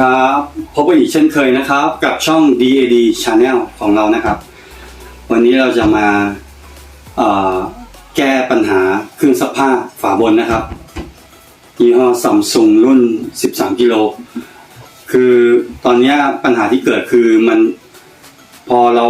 ครับพบกันอีกเช่นเคยนะครับ กับช่อง DAD Channel ของเรานะครับ วันนี้เราจะมาแก้ปัญหาเครื่องซักผ้าฝาบนนะครับยี่ห้อซัมซุงรุ่น 13 กิโล คือตอนนี้ปัญหาที่เกิดคือมันพอเรา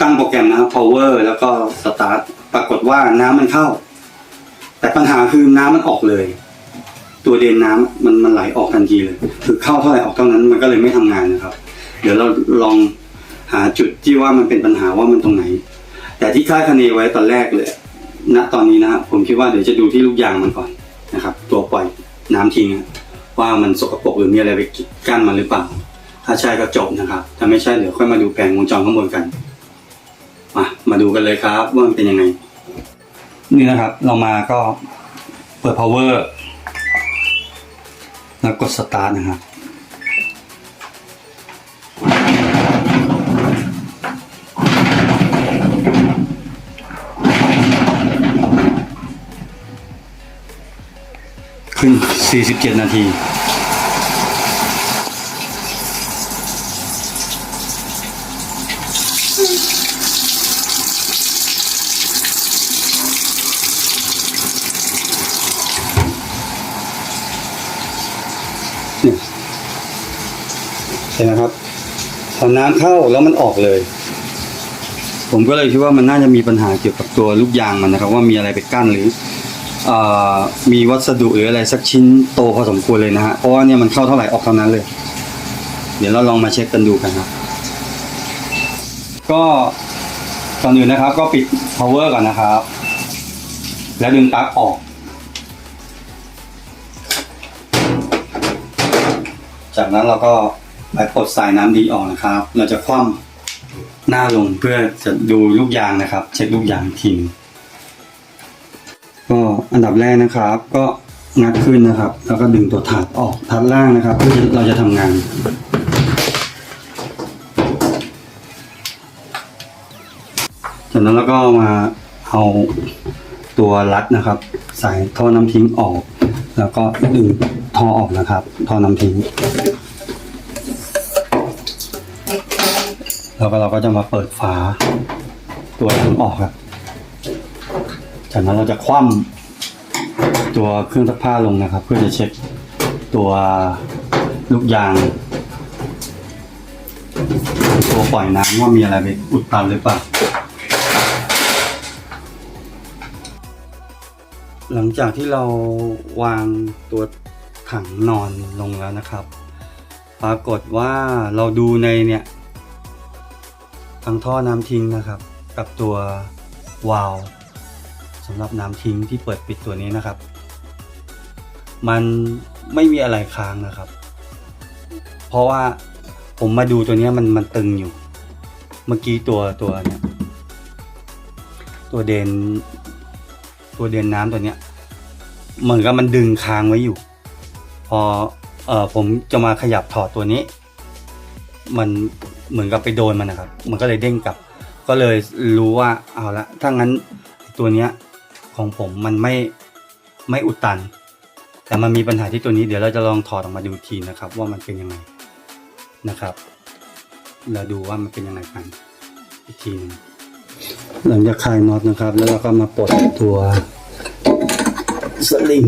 ตั้งโปรแกรมนะครับ power แล้วก็สตาร์ทปรากฏว่าน้ำมันเข้า แต่ปัญหาคือน้ำมันออกเลย ตัวเดนน้ำมันมันไหลออกทันทีเลย คือเข้าเท่าไหร่ออกเท่านั้นมันก็เลยไม่ทำงานนะครับ เดี๋ยวเราลองหาจุดที่ว่ามันเป็นปัญหาว่ามันตรงไหน แต่ที่คาดคะเนไว้ตอนแรกเลยณตอนนี้นะครับผมคิดว่าเดี๋ยวจะดูที่ลูกยางมันก่อนนะครับ ตัวปล่อยน้ำทิ้งว่ามันสกปรกหรือมีอะไรไปกีดกั้นมันหรือเปล่า ถ้าใช่ก็จบนะครับ ถ้าไม่ใช่เดี๋ยวค่อยมาดูแผงวงจรข้างบนกันมามาดูกันเลยครับว่ามันเป็นยังไง นี่นะครับเรามาก็เปิด power แล้วกดสตาร์ทนะครับขึ้น 47 นาที เนี่ยเห็นไหมครับพอ น้ำเข้าแล้วมันออกเลย ผมก็เลยคิดว่ามันน่าจะมีปัญหาเกี่ยวกับตัวลูกยางมันนะครับ ว่ามีอะไรไปกั้นหรืออมีวัสดุหรืออะไรสักชิ้นโตพอสมควรเลยนะฮะเพราะว่าเนี่ยมันเข้าเท่าไหร่ออกเท่านั้นเลย เดี๋ยวเราลองมาเช็คกันดูกันครับก็ก่อนอื่นนะครับ ก็ปิด power ก่อนนะครับ แล้วดึงปลั๊กออกจากนั้นเราก็ ไปปลดสายน้ำดีออกนะครับ เราจะคว่ำหน้าลงเพื่อจะดูลูกยางนะครับ เช็คลูกยางทีหนึ่งก็อันดับแรกนะครับ ก็งัดขึ้นนะครับ แล้วก็ดึงตัวถาดออกถาดล่างนะครับ เพื่อเราจะทำงานจากนั้นเราก็มาเอาตัวรัดนะครับ ใส่ท่อน้ำทิ้งออก แล้วก็ดึงท่อออกนะครับ ท่อน้ำทิ้ง แล้วก็เราก็จะมาเปิดฝา ตัวถังออกครับ จากนั้นเราจะคว่ำตัวเครื่องซักผ้าลงนะครับ เพื่อจะเช็คตัวลูกยาง ตัวปล่อยน้ำว่ามีอะไรไปอุดตันหรือเปล่าหลังจากที่เราวางตัวถังนอนลงแล้วนะครับ ปรากฏว่าเราดูในเนี่ย ทั้งท่อน้ำทิ้งนะครับ กับตัววาล์วสำหรับน้ำทิ้งที่เปิดปิดตัวนี้นะครับ มันไม่มีอะไรค้างนะครับ เพราะว่าผมมาดูตัวนี้มันมันตึงอยู่ เมื่อกี้ตัวตัวเนี่ยตัวเดนตัวเดนน้ำตัวเนี้ยเหมือนกับมันดึงค้างไว้อยู่ พอเอ่อผมจะมาขยับถอดตัวนี้ มัน เหมือนกับไปโดนมันนะครับ มันก็เลยเด้งกลับ ก็เลยรู้ว่าเอาละถ้างั้นตัวเนี้ยของผมมันไม่ไม่อุดตัน แต่มันมีปัญหาที่ตัวนี้เดี๋ยวเราจะลองถอดออกมาดูทีนะครับ ว่ามันเป็นยังไงนะครับ เราดูว่ามันเป็นยังไงกันอีกทีหนึงหลังจากคลายน็อตนะครับ แล้วเราก็มาปลดตัวสลิง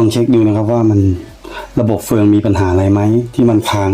ลองเช็คดูนะครับว่ามันระบบเฟืองมีปัญหาอะไรไหมที่มันค้าง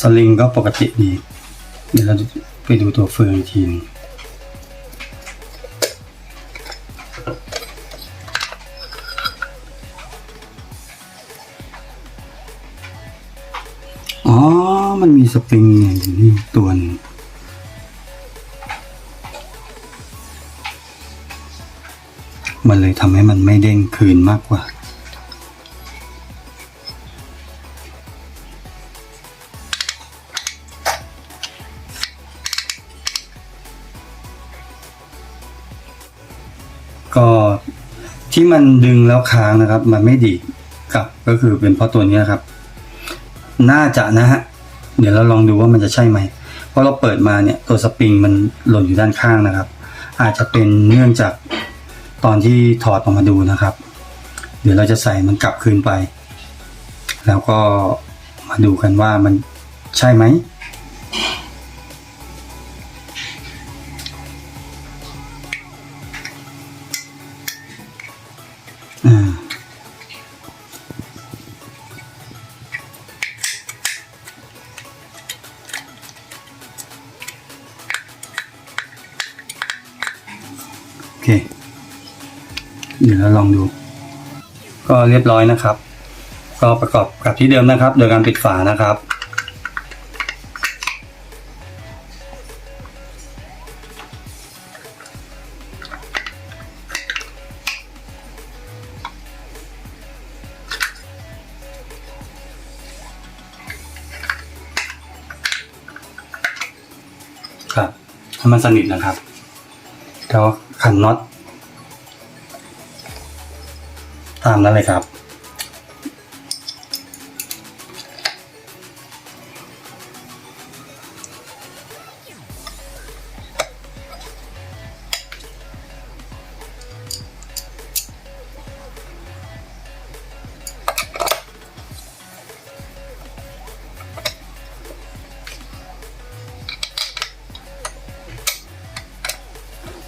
สลิงก็ปกติดี เดี๋ยวเราไปดูตัวเฟืองอีกทีนึงอ๋อ มันมีสปริงนี่ยอยู่นี่ตัวนึงมันเลยทำให้มันไม่เด้งคืนมากกว่า ก็ที่มันดึงแล้วค้างนะครับ มันไม่ดีกลับก็คือเป็นเพราะตัวนี้ครับ น่าจะนะฮะเดี๋ยวเราลองดูว่ามันจะใช่ไหมเพราะเราเปิดมาเนี่ยตัวสปริงมันหล่นอยู่ด้านข้างนะครับ อาจจะเป็นเนื่องจากตอนที่ถอดออกมาดูนะครับ เดี๋ยวเราจะใส่มันกลับคืนไป แล้วก็มาดูกันว่ามันใช่ไหม ก็เรียบร้อยนะครับ ก็ประกอบกับที่เดิมนะครับ โดยการปิดฝานะครับ ครับให้มันสนิทนะครับแล้วขันน็อต ตามนั้นเลยครับ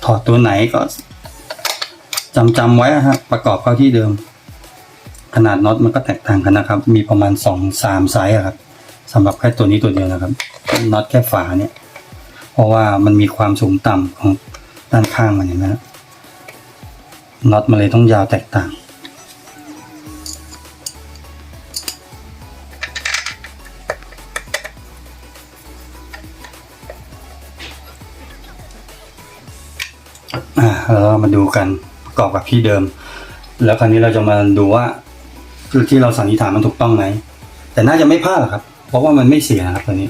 ถอดตัวไหนก็ จำจำไว้นะครับประกอบเข้าที่เดิม ขนาดน็อตมันก็แตกต่างกันนะครับ มีประมาณสองสามไซส์ครับสำหรับแค่ตัวนี้ตัวเดียวนะครับน็อตแค่ฝาเนี่ย เพราะว่ามันมีความสูงต่ำของด้านข้างมันเห็นไหมครับน็อตมันเลยต้องยาวแตกต่างอ่าแล้วเรามาดูกัน ประกอบกับที่เดิม แล้วคราวนี้เราจะมาดูว่าคือที่เราสันนิษฐานมันถูกต้องไหมแต่น่าจะไม่พลาดครับ เพราะว่ามันไม่เสียครับตัวนี้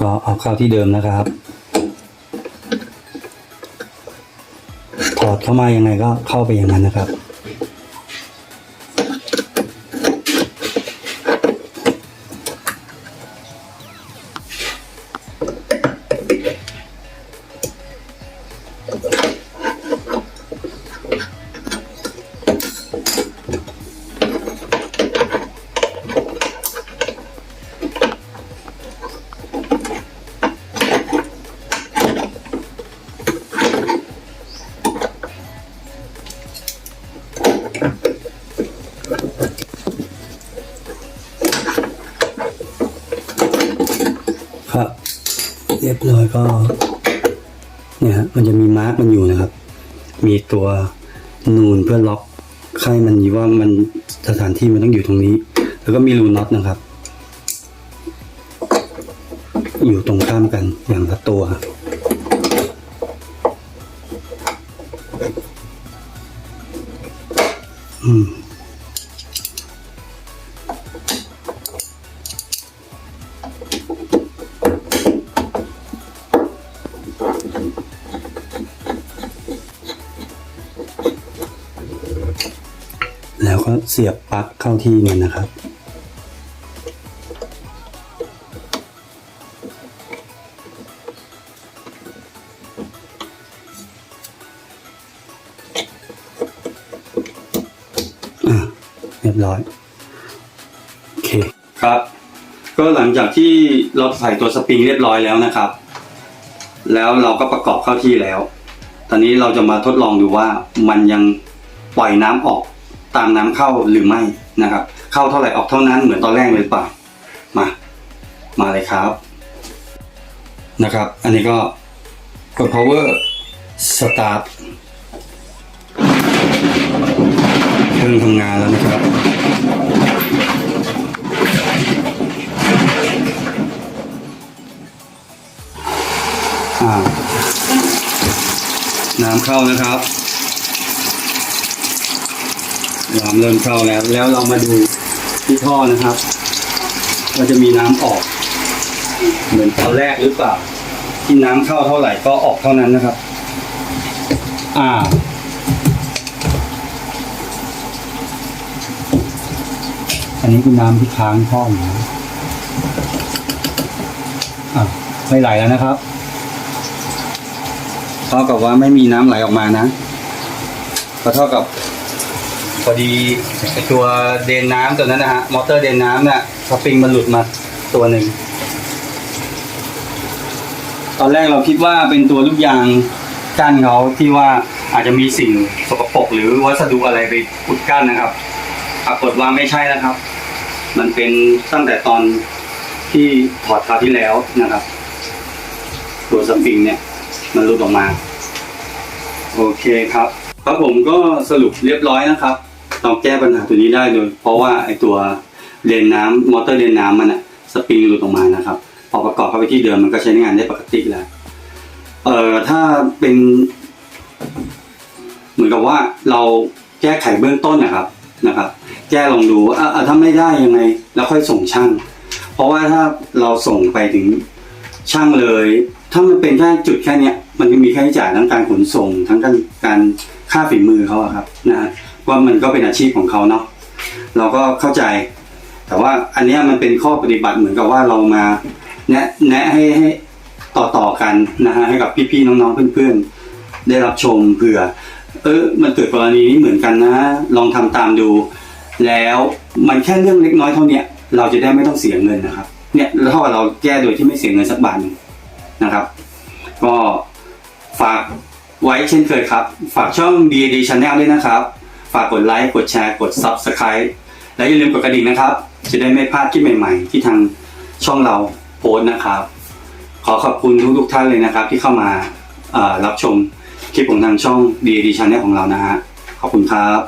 ก็เอาเข้าที่เดิมนะครับถอดเข้ามายังไงก็เข้าไปอย่างนั้นนะครับ เรียบร้อยก็ เนี่ยฮะมันจะมีมาร์กมันอยู่นะครับ มีตัวนูนเพื่อล็อกให้มันว่ามันสถานที่มันต้องอยู่ตรงนี้ แล้วก็มีรูน็อตนะครับ อยู่ตรงข้ามกันอย่างละตัวอืม เสียบปลั๊กเข้าที่มันนะครับอะเรียบร้อย โอเคครับ ก็หลังจากที่เราใส่ตัวสปริงเรียบร้อยแล้วนะครับ แล้วเราก็ประกอบเข้าที่แล้ว ตอนนี้เราจะมาทดลองดูว่ามันยังปล่อยน้ำออก ตามน้ำเข้าหรือไม่นะครับ เข้าเท่าไหร่ออกเท่านั้นเหมือนตอนแรกเลยหรือเปล่ามา มาเลยครับนะครับ อันนี้ก็กด power start เครื่องทำงานแล้วนะครับอ่าน้ำเข้านะครับ น้ำเริ่มเข้าแล้ว แล้วเรามาดูที่ท่อนะครับว่าจะมีน้ำออก เหมือนตอนแรกหรือเปล่า ที่น้ำเข้าเท่าไหร่ก็ออกเท่านั้นนะครับ อ่า อันนี้คือน้ำที่ค้างท่ออยู่อะไม่ไหลแล้วนะครับเท่ากับว่าไม่มีน้ำไหลออกมานะก็เท่ากับ พอดีตัวเดนน้ำตัวนั้นนะฮะมอเตอร์เดนน้ำเนี่ยสปริงมันหลุดมาตัวหนึ่งตอนแรกเราคิดว่าเป็นตัวลูกยางกั้นเขาที่ว่าอาจจะมีสิ่งสกปรกหรือวัสดุอะไรไปอุดกั้นนะครับปรากฏว่าไม่ใช่นะครับ มันเป็นตั้งแต่ตอนที่ถอดคราวที่แล้วนะครับ ตัวสปริงเนี่ย มันหลุดออกมา โอเคครับครับผมก็สรุปเรียบร้อยนะครับ เราแก้ปัญหาตัวนี้ได้โดย เพราะว่าไอตัวเลนน้ำมอเตอร์เลนน้ำมันอะสปริงหลุดออกมานะครับ พอประกอบเข้าไปที่เดิมมันก็ใช้งานได้ปกติแล้วเอ่อถ้าเป็น เหมือนกับว่าเราแก้ไขเบื้องต้นนะครับนะครับ แก้ลองดูว่าถ้าไม่ได้ยังไง แล้วค่อยส่งช่าง เพราะว่าถ้าเราส่งไปถึงช่างเลย ถ้ามันเป็นแค่จุดแค่เนี้ยมันก็มีค่าใช้จ่ายทั้งการขนส่ง ทั้งการการค่าฝีมือเขาอะครับนะฮะ ว่ามันก็เป็นอาชีพของเขาเนาะเราก็เข้าใจ แต่ว่าอันนี้มันเป็นข้อปฏิบัติเหมือนกับว่าเรามาแนะแนะให้ให้ต่อต่อกันนะฮะให้กับพี่ๆน้องๆเพื่อนๆ ได้รับชมเผื่อ เออมันเกิดกรณีนี้เหมือนกันนะ ลองทำตามดู แล้วมันแค่เรื่องเล็กน้อยเท่านี้เราจะได้ไม่ต้องเสียเงินนะครับ เนี่ยเท่ากับเราแก้โดยที่ไม่เสียเงินสักบาทนนะครับ ก็ฝากไว้เช่นเคยครับ ฝากช่อง DAD Channel ด้วยนะครับ ฝากกดไลค์ กดแชร์ กด Subscribe และอย่าลืมกดกระดิ่งนะครับ จะได้ไม่พลาดคลิปใหม่ๆ ที่ทางช่องเราโพสต์นะครับ ขอขอบคุณทุกๆท่านเลยนะครับ ที่เข้ามารับชมคลิปของทางช่อง d ีดีชาแนลของเรานะฮะ ขอบคุณครับ